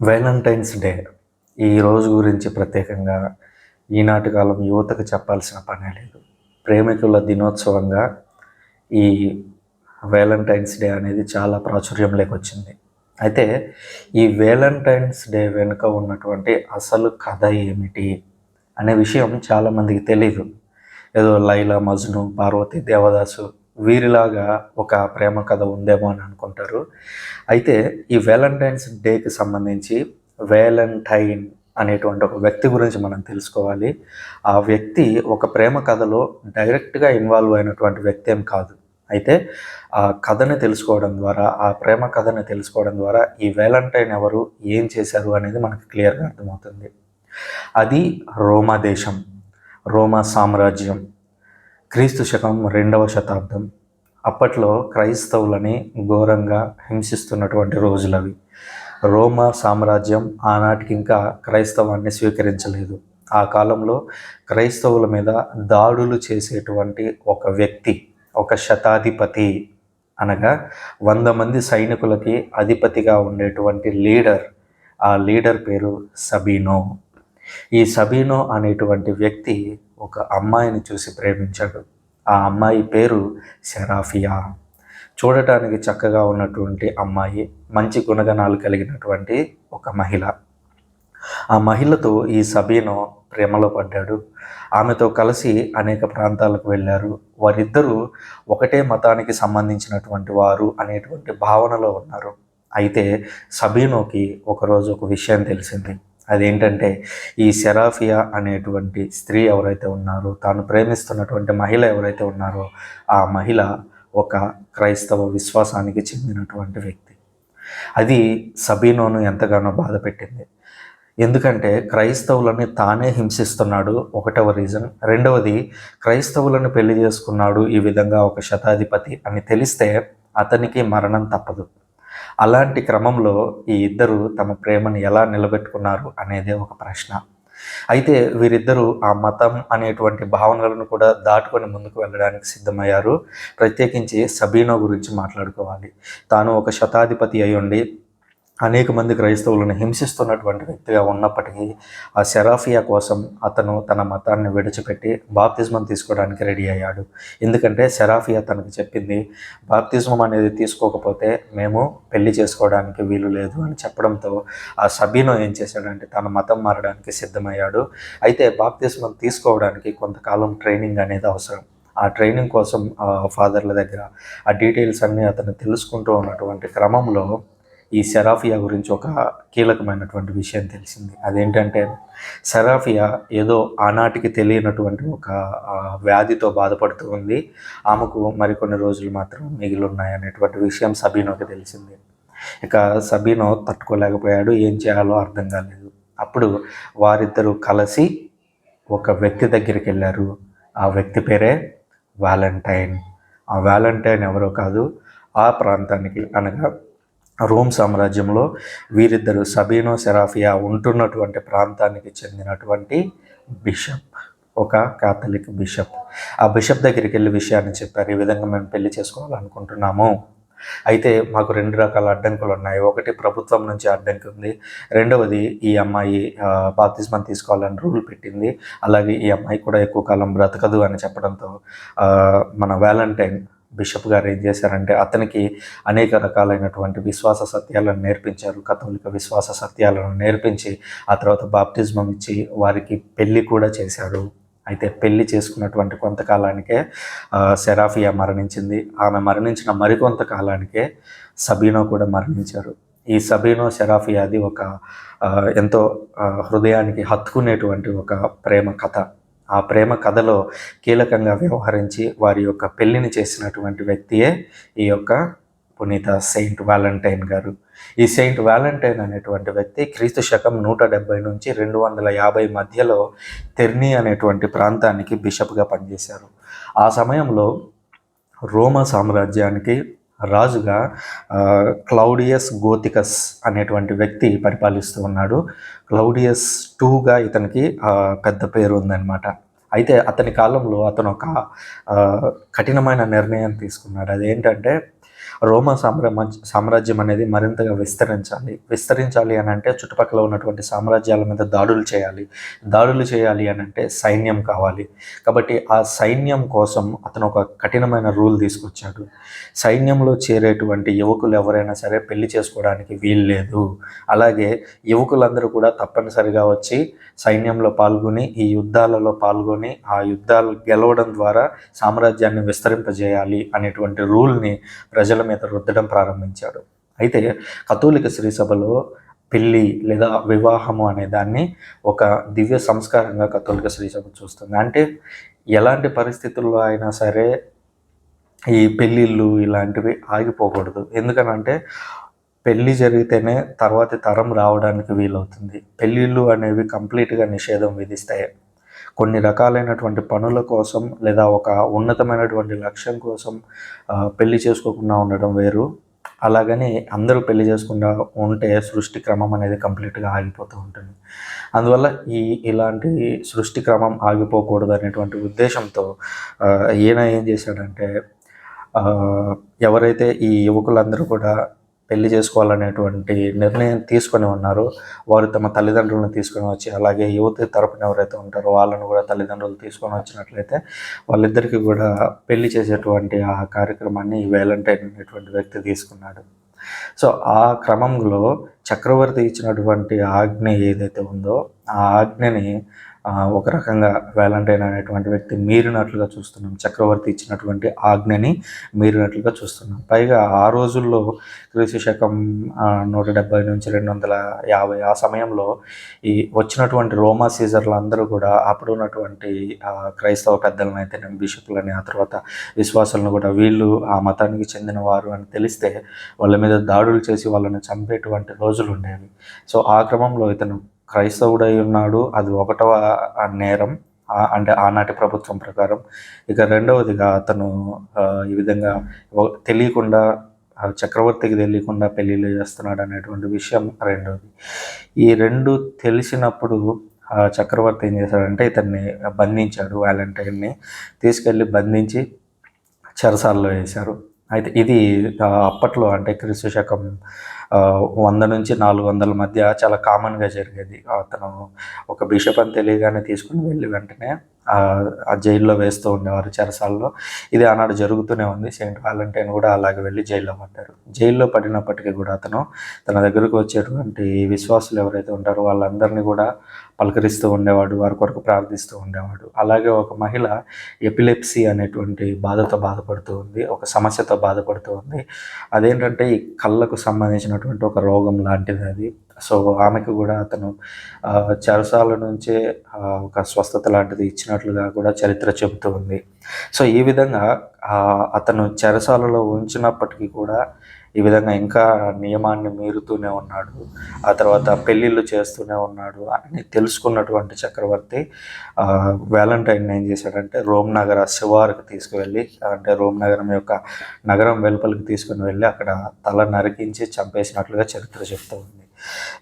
Valentine's day ఈ రోజు గురించి ప్రత్యేకంగా ఈనాటి కాలం యువతకు చెప్పాల్సిన పనే లేదు. ప్రేమికుల దినోత్సవంగా ఈ వ్యాలంటైన్స్ డే అనేది చాలా ప్రాచుర్యంలోకి వచ్చింది. అయితే ఈ వ్యాలంటైన్స్ డే వెనుక ఉన్నటువంటి అసలు కథ ఏమిటి అనే విషయం చాలామందికి తెలియదు ఏదో లైలా మజ్ను పార్వతి దేవదాసు వీరిలాగా ఒక ప్రేమ కథ ఉందేమో అని అనుకుంటారు. అయితే ఈ వ్యాలంటైన్స్ డేకి సంబంధించి వ్యాలంటైన్ అనేటువంటి ఒక వ్యక్తి గురించి మనం తెలుసుకోవాలి. ఆ వ్యక్తి ఒక ప్రేమ కథలో డైరెక్ట్గా ఇన్వాల్వ్ అయినటువంటి వ్యక్తి ఏం కాదు. అయితే ఆ కథని తెలుసుకోవడం ద్వారా ఆ ప్రేమ కథని తెలుసుకోవడం ద్వారా ఈ వ్యాలంటైన్ ఎవరు ఏం చేశారు అనేది మనకు క్లియర్గా అర్థమవుతుంది. అది రోమా దేశం రోమా సామ్రాజ్యం. క్రీస్తు శకం రెండవ శతాబ్దం. అప్పట్లో క్రైస్తవులని ఘోరంగా హింసిస్తున్నటువంటి రోజులవి. రోమా సామ్రాజ్యం ఆనాటికి ఇంకా క్రైస్తవాన్ని స్వీకరించలేదు. ఆ కాలంలో క్రైస్తవుల మీద దాడులు చేసేటువంటి ఒక వ్యక్తి ఒక శతాధిపతి అనగా వంద మంది సైనికులకి అధిపతిగా ఉండేటువంటి లీడర్. ఆ లీడర్ పేరు సబీనో. ఈ సబీనో అనేటువంటి వ్యక్తి ఒక అమ్మాయిని చూసి ప్రేమించాడు. ఆ అమ్మాయి పేరు సెరాఫియా. చూడటానికి చక్కగా ఉన్నటువంటి అమ్మాయి మంచి గుణగణాలు కలిగినటువంటి ఒక మహిళ. ఆ మహిళతో ఈ సబీనో ప్రేమలో పడ్డాడు. ఆమెతో కలిసి అనేక ప్రాంతాలకు వెళ్ళారు. వారిద్దరూ ఒకటే మతానికి సంబంధించినటువంటి వారు అనేటువంటి భావనలో ఉన్నారు. అయితే సబీనోకి ఒకరోజు ఒక విషయం తెలిసింది. అదేంటంటే ఈ సెరాఫియా అనేటువంటి స్త్రీ ఎవరైతే ఉన్నారో తాను ప్రేమిస్తున్నటువంటి మహిళ ఎవరైతే ఉన్నారో ఆ మహిళ ఒక క్రైస్తవ విశ్వాసానికి చెందినటువంటి వ్యక్తి. అది సబీనోను ఎంతగానో బాధ పెట్టింది. ఎందుకంటే క్రైస్తవులని తానే హింసిస్తున్నాడు ఒకటవ రీజన్. రెండవది క్రైస్తవులను పెళ్ళి చేసుకున్నాడు ఈ విధంగా ఒక శతాధిపతి అని తెలిస్తే అతనికి మరణం తప్పదు. అలాంటి క్రమంలో ఈ ఇద్దరు తమ ప్రేమను ఎలా నిలబెట్టుకున్నారు అనేదే ఒక ప్రశ్న. అయితే వీరిద్దరూ ఆ మతం అనేటువంటి భావనలను కూడా దాటుకొని ముందుకు వెళ్ళడానికి సిద్ధమయ్యారు. ప్రత్యేకించి సబీనో గురించి మాట్లాడుకోవాలి. తాను ఒక శతాధిపతి అయి ఉండి అనేక మంది క్రైస్తవులను హింసిస్తున్నటువంటి వ్యక్తిగా ఉన్నప్పటికీ ఆ సెరాఫియా కోసం అతను తన మతాన్ని విడిచిపెట్టి బాప్తిజమం తీసుకోవడానికి రెడీ అయ్యాడు. ఎందుకంటే సెరాఫియా తనకు చెప్పింది బాప్తిజమం అనేది తీసుకోకపోతే మేము పెళ్ళి చేసుకోవడానికి వీలు లేదు అని చెప్పడంతో ఆ సబీనో ఏం చేశాడంటే తన మతం మారడానికి సిద్ధమయ్యాడు. అయితే బాప్తిజమం తీసుకోవడానికి కొంతకాలం ట్రైనింగ్ అనేది అవసరం. ఆ ట్రైనింగ్ కోసం ఫాదర్ల దగ్గర ఆ డీటెయిల్స్ అన్నీ అతను తెలుసుకుంటూ ఉన్నటువంటి క్రమంలో ఈ సెరాఫియా గురించి ఒక కీలకమైనటువంటి విషయం తెలిసింది. అదేంటంటే సెరాఫియా ఏదో ఆనాటికి తెలియనటువంటి ఒక వ్యాధితో బాధపడుతూ ఉంది. ఆమెకు మరికొన్ని రోజులు మాత్రం మిగిలి ఉన్నాయి అనేటువంటి విషయం సబీనోకి తెలిసింది. ఇక సబీనో తట్టుకోలేకపోయాడు. ఏం చేయాలో అర్థం కాలేదు. అప్పుడు వారిద్దరూ కలిసి ఒక వ్యక్తి దగ్గరికి వెళ్ళారు. ఆ వ్యక్తి పేరే వ్యాలంటైన్ ఆ వ్యాలంటైన్ ఎవరో కాదు ఆ ప్రాంతానికి అనగా రోమ్ సామ్రాజ్యంలో వీరిద్దరు సబీనో సెరాఫియా ఉంటున్నటువంటి ప్రాంతానికి చెందినటువంటి బిషప్ ఒక కాథలిక్ బిషప్. ఆ బిషప్ దగ్గరికి వెళ్ళి విషయాన్ని చెప్పారు. ఈ విధంగా మేము పెళ్ళి చేసుకోవాలనుకుంటున్నాము. అయితే మాకు రెండు రకాల అడ్డంకులు ఉన్నాయి. ఒకటి ప్రభుత్వం నుంచి అడ్డంకి ఉంది. రెండవది ఈ అమ్మాయి బాప్తిస్మం తీసుకోవాలని రూల్ పెట్టింది. అలాగే ఈ అమ్మాయి కూడా ఎక్కువ కాలం బ్రతకదు అని చెప్పడంతో మన వ్యాలంటైన్ బిషప్ గారు ఏం చేశారంటే అతనికి అనేక రకాలైనటువంటి విశ్వాస సత్యాలను నేర్పించారు. కథోలిక విశ్వాస సత్యాలను నేర్పించి ఆ తర్వాత బాప్తిజమం ఇచ్చి వారికి పెళ్ళి కూడా చేశారు అయితే పెళ్ళి చేసుకున్నటువంటి కొంతకాలానికే సెరాఫియా మరణించింది. ఆమె మరణించిన మరికొంత కాలానికే సబీనో కూడా మరణించారు. ఈ సబీనో సెరాఫియాది ఒక ఎంతో హృదయానికి హత్తుకునేటువంటి ఒక ప్రేమ కథ. ఆ ప్రేమ కథలో కీలకంగా వ్యవహరించి వారి యొక్క పెళ్ళిని చేసినటువంటి వ్యక్తియే ఈ యొక్క పునీత సెయింట్ వ్యాలంటైన్ గారు. ఈ సెయింట్ వ్యాలంటైన్ అనేటువంటి వ్యక్తి క్రీస్తు శకం నూట డెబ్బై నుంచి రెండు వందల యాభై మధ్యలో తెర్నీ అనేటువంటి ప్రాంతానికి బిషప్గా పనిచేశారు. ఆ సమయంలో రోమా సామ్రాజ్యానికి రాజుగా క్లౌడియస్ గోతికస్ అనేటువంటి వ్యక్తి పరిపాలిస్తూ ఉన్నాడు. క్లౌడియస్ టూగా ఇతనికి పెద్ద పేరు ఉందన్నమాట. అయితే అతని కాలంలో అతను ఒక కఠినమైన నిర్ణయం తీసుకున్నాడు. అదేంటంటే రోమా సామ్రాజ్యం సామ్రాజ్యం అనేది మరింతగా విస్తరించాలి. విస్తరించాలి అని అంటే చుట్టుపక్కల ఉన్నటువంటి సామ్రాజ్యాల మీద దాడులు చేయాలి. దాడులు చేయాలి అని అంటే సైన్యం కావాలి. కాబట్టి ఆ సైన్యం కోసం అతను ఒక కఠినమైన రూల్ తీసుకొచ్చాడు. సైన్యంలో చేరేటువంటి యువకులు ఎవరైనా సరే పెళ్ళి చేసుకోవడానికి వీలు లేదు. అలాగే యువకులందరూ కూడా తప్పనిసరిగా వచ్చి సైన్యంలో పాల్గొని ఈ యుద్ధాలలో పాల్గొని ఆ యుద్ధాలు గెలవడం ద్వారా సామ్రాజ్యాన్ని విస్తరింపజేయాలి అనేటువంటి రూల్ని ప్రజలు మీద రుద్దడం ప్రారంభించాడు. అయితే కథోలిక శ్రీసభలో పెళ్ళి లేదా వివాహము అనే దాన్ని ఒక దివ్య సంస్కారంగా కథోలిక శ్రీసభ చూస్తుంది. అంటే ఎలాంటి పరిస్థితుల్లో అయినా సరే ఈ పెళ్ళిళ్ళు ఇలాంటివి ఆగిపోకూడదు. ఎందుకనంటే పెళ్ళి జరిగితేనే తర్వాతి తరం రావడానికి వీలవుతుంది. పెళ్ళిళ్ళు అనేవి కంప్లీట్గా నిషేధం విధిస్తాయి. కొన్ని రకాలైనటువంటి పనుల కోసం లేదా ఒక ఉన్నతమైనటువంటి లక్ష్యం కోసం పెళ్ళి చేసుకోకుండా ఉండడం వేరు. అలాగని అందరూ పెళ్ళి చేసుకుండా ఉంటే సృష్టి క్రమం అనేది కంప్లీట్గా ఆగిపోతూ ఉంటుంది. అందువల్ల ఈ ఇలాంటి సృష్టి క్రమం ఆగిపోకూడదు అనేటువంటి ఉద్దేశంతో ఈయన ఏం చేశాడంటే ఎవరైతే ఈ యువకులందరూ కూడా పెళ్ళి చేసుకోవాలనేటువంటి నిర్ణయం తీసుకొని ఉన్నారు. వారు తమ తల్లిదండ్రులను తీసుకొని వచ్చి అలాగే యువతి తరపున ఎవరైతే ఉంటారో వాళ్ళను కూడా తల్లిదండ్రులు తీసుకొని వచ్చినట్లయితే వాళ్ళిద్దరికీ కూడా పెళ్ళి చేసేటువంటి ఆ కార్యక్రమాన్ని ఈ వ్యాలంటైన్ అనేటువంటి వ్యక్తి తీసుకున్నాడు. సో ఆ క్రమంలో చక్రవర్తి ఇచ్చినటువంటి ఆజ్ఞ ఏదైతే ఉందో ఆ ఆజ్ఞని ఒక రకంగా వ్యాలంటైన్ అనేటువంటి వ్యక్తి మీరినట్లుగా చూస్తున్నాం. చక్రవర్తి ఇచ్చినటువంటి ఆజ్ఞని మీరినట్లుగా చూస్తున్నాం. పైగా ఆ రోజుల్లో క్రీస్తు శకం నూట డెబ్బై నుంచి రెండు వందల యాభై ఆ సమయంలో ఈ వచ్చినటువంటి రోమా సీజర్లు అందరూ కూడా అప్పుడు ఉన్నటువంటి క్రైస్తవ పెద్దలను అయితే బిషపులని ఆ తర్వాత విశ్వాసాలను కూడా వీళ్ళు ఆ మతానికి చెందిన వారు అని తెలిస్తే వాళ్ళ మీద దాడులు చేసి వాళ్ళని చంపేటువంటి రోజులు ఉండేవి. సో ఆ క్రమంలో ఇతను క్రైస్తవుడై ఉన్నాడు. అది ఒకటవ ఆ నేరం అంటే ఆనాటి ప్రభుత్వం ప్రకారం. ఇక రెండవదిగా అతను ఈ విధంగా తెలియకుండా చక్రవర్తికి తెలియకుండా పెళ్ళిళ్ళు చేస్తున్నాడు అనేటువంటి విషయం రెండవది ఈ రెండు తెలిసినప్పుడు ఆ చక్రవర్తి ఏం చేశాడంటే ఇతన్ని బంధించాడు వ్యాలంటైన్ని తీసుకెళ్ళి బంధించి చెరసాల్లో వేశారు. అయితే ఇది అప్పట్లో అంటే క్రీస్తు శకం వంద నుంచి నాలుగు వందల మధ్య చాలా కామన్గా జరిగేది. అతను ఒక బిషప్ అని తెలియగానే తీసుకుని వెళ్ళి వెంటనే ఆ జైల్లో వేస్తూ ఉండేవారు చెరసాల్లో. ఇది ఆనాడు జరుగుతూనే ఉంది. సెయింట్ వాలంటైన్ కూడా అలాగే వెళ్ళి జైల్లో పడ్డారు. జైల్లో పడినప్పటికీ కూడా అతను తన దగ్గరకు వచ్చేటువంటి విశ్వాసులు ఎవరైతే ఉంటారో వాళ్ళందరినీ కూడా పలకరిస్తూ ఉండేవాడు వారి కొరకు ప్రార్థిస్తూ ఉండేవాడు. అలాగే ఒక మహిళ ఎపిలెప్సీ అనేటువంటి బాధతో బాధపడుతూ ఉంది ఒక సమస్యతో బాధపడుతూ ఉంది. అదేంటంటే ఈ కళ్ళకు సంబంధించినటువంటి ఒక రోగం లాంటిది అది. సో ఆమెకు కూడా అతను చెరసాల నుంచే ఒక స్వస్థత లాంటిది ఇచ్చినట్లుగా కూడా చరిత్ర చెబుతూ ఉంది. సో ఈ విధంగా అతను చెరసాలలో ఉంచినప్పటికీ కూడా ఈ విధంగా ఇంకా నియమాన్ని మీరుతూనే ఉన్నాడు. ఆ తర్వాత పెళ్ళిళ్ళు చేస్తూనే ఉన్నాడు. అని తెలుసుకున్నటువంటి చక్రవర్తి వ్యాలంటైన్ ఏం చేశాడంటే రోమ్ నగర శివారుకు తీసుకువెళ్ళి అంటే రోమ్ నగరం యొక్క నగరం వెలుపలికి తీసుకుని వెళ్ళి అక్కడ తల నరికించి చంపేసినట్లుగా చరిత్ర చెప్తూ ఉంది.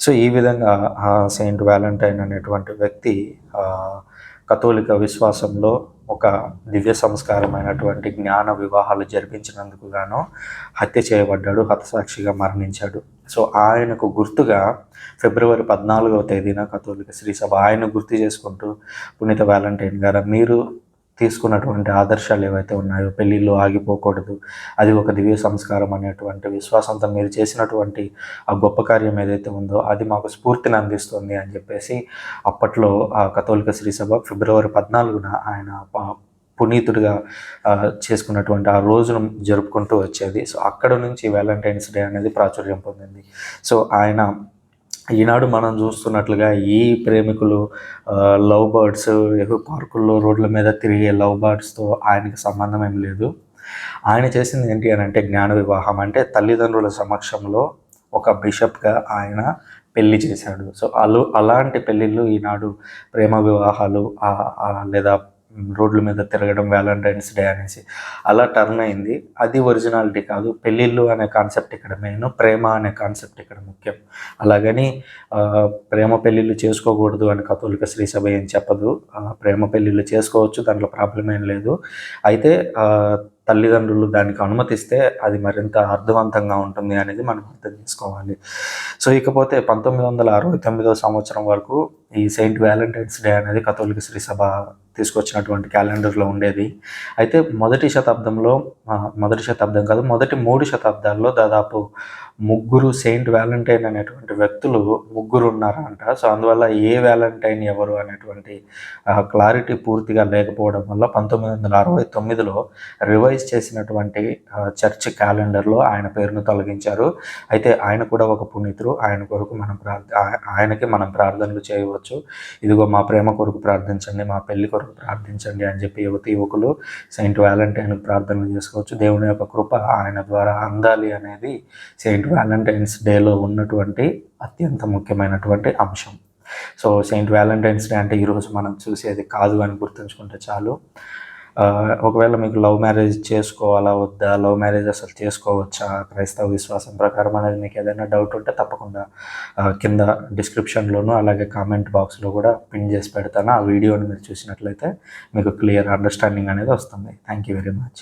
సో ఈ విధంగా ఆ సెయింట్ వ్యాలంటైన్ అనేటువంటి వ్యక్తి కథోలిక విశ్వాసంలో ఒక దివ్య సంస్కారమైనటువంటి జ్ఞాన వివాహాలు జరిపించినందుకు గాను హత్య చేయబడ్డాడు హతసాక్షిగా మరణించాడు. సో ఆయనకు గుర్తుగా ఫిబ్రవరి పద్నాలుగవ తేదీన కథోలిక శ్రీ సభ ఆయన గుర్తు చేసుకుంటూ పునీత వ్యాలంటైన్ గారు మీరు తీసుకున్నటువంటి ఆదర్శాలు ఏవైతే ఉన్నాయో పెళ్ళిళ్ళు ఆగిపోకూడదు అది ఒక దివ్య సంస్కారం అనేటువంటి విశ్వాసంతో మీరు చేసినటువంటి ఆ గొప్ప కార్యం ఏదైతే ఉందో అది మాకు స్ఫూర్తిని అందిస్తుంది అని చెప్పేసి అప్పట్లో ఆ కథోలిక శ్రీ సభ ఫిబ్రవరి పద్నాలుగున ఆయన పునీతుడిగా చేసుకున్నటువంటి ఆ రోజును జరుపుకుంటూ వచ్చేది. సో అక్కడ నుంచి వ్యాలంటైన్స్ డే అనేది ప్రాచుర్యం పొందింది. సో ఆయన ఈనాడు మనం చూస్తున్నట్లుగా ఈ ప్రేమికులు లవ్ బర్డ్స్ పార్కుల్లో రోడ్ల మీద తిరిగే లవ్ బర్డ్స్తో ఆయనకి సంబంధం ఏం లేదు. ఆయన చేసింది ఏంటి అని అంటే జ్ఞాన వివాహం. అంటే తల్లిదండ్రుల సమక్షంలో ఒక బిషప్గా ఆయన పెళ్ళి చేశాడు. సో అలు అలాంటి పెళ్ళిళ్ళు ఈనాడు ప్రేమ వివాహాలు లేదా రోడ్ల మీద తిరగడం వ్యాలంటైన్స్ డే అనేసి అలా టర్న్ అయింది. అది ఒరిజినాలిటీ కాదు. పెళ్ళిళ్ళు అనే కాన్సెప్ట్ ఇక్కడ మెయిన్ ప్రేమ అనే కాన్సెప్ట్ ఇక్కడ ముఖ్యం. అలాగని ప్రేమ పెళ్ళిళ్ళు చేసుకోకూడదు అని కథోలిక శ్రీ సభ ఏం చెప్పదు. ప్రేమ పెళ్ళిళ్ళు చేసుకోవచ్చు దాంట్లో ప్రాబ్లం ఏం లేదు. అయితే తల్లిదండ్రులు దానికి అనుమతిస్తే అది మరింత అర్థవంతంగా ఉంటుంది అనేది మనం అర్థం చేసుకోవాలి. సో ఇకపోతే పంతొమ్మిది వందల అరవై తొమ్మిదవ సంవత్సరం వరకు ఈ సెయింట్ వ్యాలంటైన్స్ డే అనేది కథోలిక శ్రీ సభ తీసుకొచ్చినటువంటి క్యాలెండర్లో ఉండేది. అయితే మొదటి శతాబ్దంలో మొదటి శతాబ్దం కాదు మొదటి మూడు శతాబ్దాల్లో దాదాపు ముగ్గురు సెయింట్ వ్యాలంటైన్ అనేటువంటి వ్యక్తులు ముగ్గురు ఉన్నారంట. సో అందువల్ల ఏ వ్యాలంటైన్ ఎవరు అనేటువంటి క్లారిటీ పూర్తిగా లేకపోవడం వల్ల పంతొమ్మిది వందల అరవై తొమ్మిదిలో రివైజ్ చేసినటువంటి చర్చ్ క్యాలెండర్లో ఆయన పేరును తొలగించారు. అయితే ఆయన కూడా ఒక పునీతుడు. ఆయన కొరకు మనం ప్రార్థ ఆయనకి మనం ప్రార్థనలు చేయవచ్చు. ఇదిగో మా ప్రేమ కొరకు ప్రార్థించండి మా పెళ్ళి కొరకు ప్రార్థించండి అని చెప్పి యువతి యువకులు సెయింట్ వ్యాలంటైన్ ప్రార్థనలు చేసుకోవచ్చు. దేవుని యొక్క కృప ఆయన ద్వారా అందాలి అనేది సెయింట్ వ్యాలంటైన్స్ డేలో ఉన్నటువంటి అత్యంత ముఖ్యమైనటువంటి అంశం. సో సెయింట్ వ్యాలంటైన్స్ డే అంటే ఈరోజు మనం చూసేది కాదు అని గుర్తుంచుకుంటే చాలు. ఒకవేళ మీకు లవ్ మ్యారేజ్ చేసుకోవాలా వద్దా? లవ్ మ్యారేజ్ అసలు చేసుకోవచ్చా? క్రైస్తవ విశ్వాసం ప్రకారం అనేది మీకు ఏదైనా డౌట్ ఉంటే తప్పకుండా కింద డిస్క్రిప్షన్లోను అలాగే కామెంట్ బాక్స్లో కూడా పిన్ చేసి పెడతాను. ఆ వీడియోని మీరు చూసినట్లయితే మీకు క్లియర్ అండర్స్టాండింగ్ అనేది వస్తుంది. Thank you very much